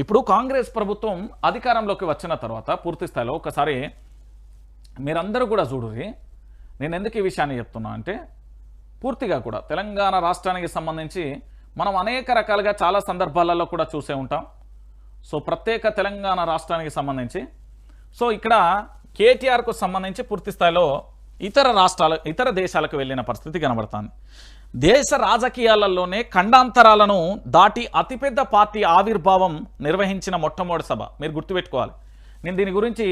ఇప్పుడు కాంగ్రెస్ ప్రభుత్వం అధికారంలోకి వచ్చిన తర్వాత పూర్తి స్థాయిలో ఒకసారి మీరందరూ కూడా చూడురి నేను ఎందుకు ఈ విషయాన్ని చెప్తున్నా అంటే పూర్తిగా కూడా తెలంగాణ రాష్ట్రానికి సంబంధించి మనం అనేక రకాలుగా చాలా సందర్భాలలో కూడా చూసే ఉంటాం. సో ప్రత్యేక తెలంగాణ రాష్ట్రానికి సంబంధించి. సో ఇక్కడ కేటీఆర్కు సంబంధించి పూర్తి స్థాయిలో ఇతర రాష్ట్రాల ఇతర దేశాలకు వెళ్ళిన పరిస్థితి కనబడుతుంది. దేశ రాజకీయాలలోనే ఖండాంతరాలను దాటి అతిపెద్ద పార్టీ ఆవిర్భావం నిర్వహించిన మొట్టమొదటి సభ. మీరు గుర్తుపెట్టుకోవాలి. నేను దీని గురించి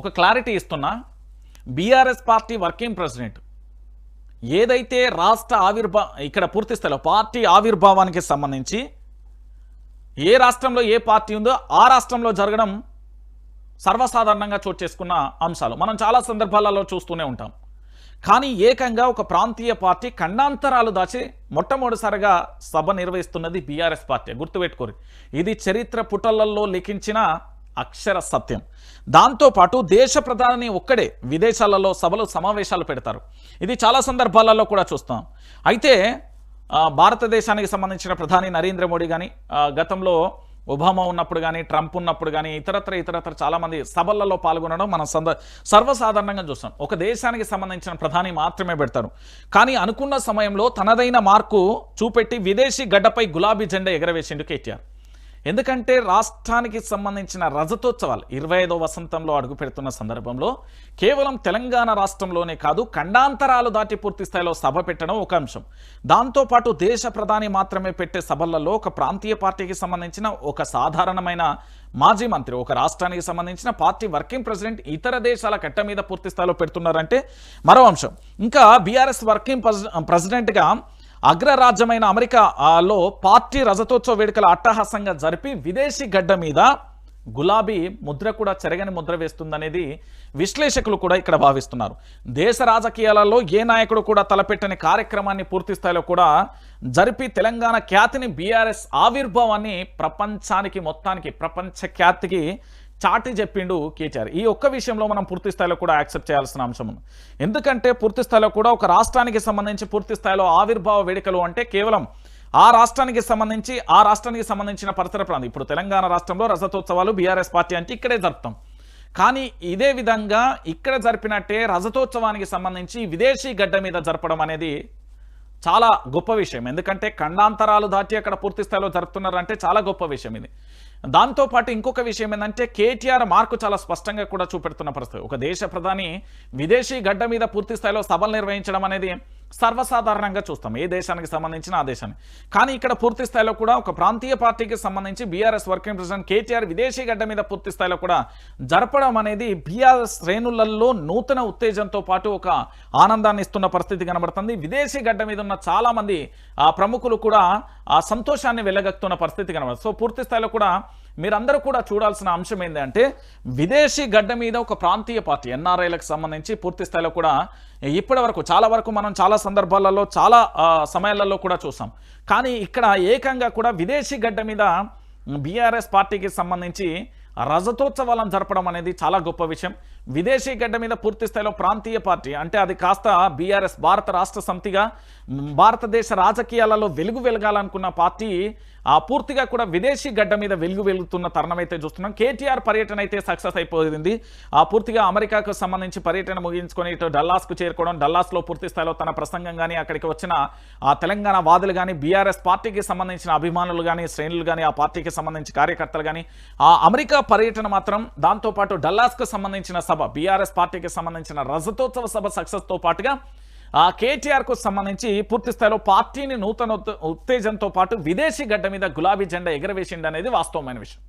ఒక క్లారిటీ ఇస్తున్నా. బీఆర్ఎస్ పార్టీ వర్కింగ్ ప్రెసిడెంట్ ఏదైతే రాష్ట్ర ఆవిర్భా ఇక్కడ పూర్తి పార్టీ ఆవిర్భావానికి సంబంధించి ఏ రాష్ట్రంలో ఏ పార్టీ ఉందో ఆ రాష్ట్రంలో జరగడం సర్వసాధారణంగా చోటు చేసుకున్న అంశాలు. మనం చాలా సందర్భాలలో చూస్తూనే ఉంటాం. కానీ ఏకంగా ఒక ప్రాంతీయ పార్టీ ఖండాంతరాలు దాచి మొట్టమొదటిసారిగా సభ నిర్వహిస్తున్నది బీఆర్ఎస్ పార్టీ. గుర్తుపెట్టుకోరు. ఇది చరిత్ర పుటలల్లో లిఖించిన అక్షర సత్యం. దాంతోపాటు దేశ ప్రధాని ఒక్కడే విదేశాలలో సభలు సమావేశాలు పెడతారు. ఇది చాలా సందర్భాలలో కూడా చూస్తాం. అయితే భారతదేశానికి సంబంధించిన ప్రధాని నరేంద్ర మోడీ కానీ గతంలో ఒబామా ఉన్నప్పుడు కానీ ట్రంప్ ఉన్నప్పుడు కానీ ఇతరత్ర ఇతరత్ర చాలామంది సభలలో పాల్గొనడం మనం సంద సర్వసాధారణంగా చూస్తాం. ఒక దేశానికి సంబంధించిన ప్రధాని మాత్రమే పెడతారు. కానీ అనుకున్న సమయంలో తనదైన మార్కు చూపెట్టి విదేశీ గడ్డపై గులాబీ జెండా ఎగరవేసిండు కేటీఆర్. ఎందుకంటే రాష్ట్రానికి సంబంధించిన రజతోత్సవాలు ఇరవై ఐదో వసంతంలో అడుగు పెడుతున్న సందర్భంలో కేవలం తెలంగాణ రాష్ట్రంలోనే కాదు ఖండాంతరాలు దాటి పూర్తి స్థాయిలో సభ పెట్టడం ఒక అంశం. దాంతోపాటు దేశ ప్రధాని మాత్రమే పెట్టే సభలలో ఒక ప్రాంతీయ పార్టీకి సంబంధించిన ఒక సాధారణమైన మాజీ మంత్రి ఒక రాష్ట్రానికి సంబంధించిన పార్టీ వర్కింగ్ ప్రెసిడెంట్ ఇతర దేశాల కట్ట మీద పూర్తి స్థాయిలో పెడుతున్నారంటే మరో అంశం. ఇంకా బీఆర్ఎస్ వర్కింగ్ ప్రెసిడెంట్గా అగ్రరాజ్యమైన అమెరికా లో పార్టీ రజతోత్సవ వేడుకలు అట్టహాసంగా జరిపి విదేశీ గడ్డ మీద గులాబీ ముద్ర కూడా చెరగని ముద్ర వేస్తుందనేది విశ్లేషకులు కూడా ఇక్కడ భావిస్తున్నారు. దేశ రాజకీయాలలో ఏ నాయకుడు కూడా తలపెట్టని కార్యక్రమాన్ని పూర్తి స్థాయిలో కూడా జరిపి తెలంగాణ ఖ్యాతిని బీఆర్ఎస్ ఆవిర్భావాన్ని ప్రపంచానికి మొత్తానికి ప్రపంచ ఖ్యాతికి చాటి చెప్పిండు కేటీఆర్. ఈ ఒక్క విషయంలో మనం పూర్తి స్థాయిలో కూడా యాక్సెప్ట్ చేయాల్సిన అంశం ఉంది. ఎందుకంటే పూర్తి స్థాయిలో కూడా ఒక రాష్ట్రానికి సంబంధించి పూర్తి స్థాయిలో ఆవిర్భావ వేడుకలు అంటే కేవలం ఆ రాష్ట్రానికి సంబంధించి ఆ రాష్ట్రానికి సంబంధించిన పరిసర ప్రాంతం. ఇప్పుడు తెలంగాణ రాష్ట్రంలో రజతోత్సవాలు బీఆర్ఎస్ పార్టీ అంటే ఇక్కడే జరుపుతాం. కానీ ఇదే విధంగా ఇక్కడ జరిపినట్టే రజతోత్సవానికి సంబంధించి విదేశీ గడ్డ మీద జరపడం అనేది చాలా గొప్ప విషయం. ఎందుకంటే ఖండాంతరాలు దాటి అక్కడ పూర్తి స్థాయిలో జరుపుతున్నారంటే చాలా గొప్ప విషయం ఇది. దాంతోపాటు ఇంకొక విషయం ఏంటంటే కేటీఆర్ మార్కు చాలా స్పష్టంగా కూడా చూపెడుతున్న పరిస్థితి. ఒక దేశ ప్రధాని విదేశీ గడ్డ మీద పూర్తి స్థాయిలో సభలు నిర్వహించడం అనేది సర్వసాధారణంగా చూస్తాం. ఏ దేశానికి సంబంధించిన ఆ దేశాన్ని. కానీ ఇక్కడ పూర్తి స్థాయిలో కూడా ఒక ప్రాంతీయ పార్టీకి సంబంధించి బీఆర్ఎస్ వర్కింగ్ ప్రెసిడెంట్ కేటీఆర్ విదేశీ గడ్డ మీద పూర్తి స్థాయిలో కూడా జరపడం అనేది బీఆర్ఎస్ శ్రేణులలో నూతన ఉత్తేజంతో పాటు ఒక ఆనందాన్ని ఇస్తున్న పరిస్థితి కనబడుతుంది. విదేశీ గడ్డ మీద ఉన్న చాలామంది ఆ ప్రముఖులు కూడా ఆ సంతోషాన్ని వెళ్ళగక్కుతున్న పరిస్థితి కనబడుతుంది. సో పూర్తి స్థాయిలో కూడా మీరందరూ కూడా చూడాల్సిన అంశం ఏంటంటే విదేశీ గడ్డ మీద ఒక ప్రాంతీయ పార్టీ ఎన్ఆర్ఐలకు సంబంధించి పూర్తి స్థాయిలో కూడా ఇప్పటి వరకు చాలా వరకు మనం చాలా సందర్భాలలో చాలా సమయాలలో కూడా చూసాం. కానీ ఇక్కడ ఏకంగా కూడా విదేశీ గడ్డ మీద బీఆర్ఎస్ పార్టీకి సంబంధించి రజతోత్సవాలను జరపడం అనేది చాలా గొప్ప విషయం. విదేశీ గడ్డ మీద పూర్తి స్థాయిలో ప్రాంతీయ పార్టీ అంటే అది కాస్త బీఆర్ఎస్ భారత రాష్ట్ర సమితిగా భారతదేశ రాజకీయాలలో వెలుగు వెలగాలనుకున్న పార్టీ ఆ పూర్తిగా కూడా విదేశీ గడ్డ మీద వెలుగు వెలుగుతున్న తరుణం అయితే చూస్తున్నాం. కేటీఆర్ పర్యటన అయితే సక్సెస్ అయిపోయింది. ఆ పూర్తిగా అమెరికాకు సంబంధించి పర్యటన ముగించుకొని ఇటు డల్లాస్కు చేరుకోవడం డల్లాస్లో పూర్తి స్థాయిలో తన ప్రసంగం కానీ అక్కడికి వచ్చిన ఆ తెలంగాణ వాదులు కానీ బీఆర్ఎస్ పార్టీకి సంబంధించిన అభిమానులు కానీ శ్రేణులు కానీ ఆ పార్టీకి సంబంధించి కార్యకర్తలు కానీ ఆ అమెరికా పర్యటన మాత్రం దాంతోపాటు డల్లాస్కు సంబంధించిన సభ బీఆర్ఎస్ పార్టీకి సంబంధించిన రజతోత్సవ సభ సక్సెస్తో పాటుగా ఆ కేటీఆర్కు సంబంధించి పూర్తి స్థాయిలో పార్టీని నూతన ఉత్త- ఉత్తేజంతో పాటు విదేశీ గడ్డ మీద గులాబీ జెండా ఎగరవేసిండు అనేది వాస్తవమైన విషయం.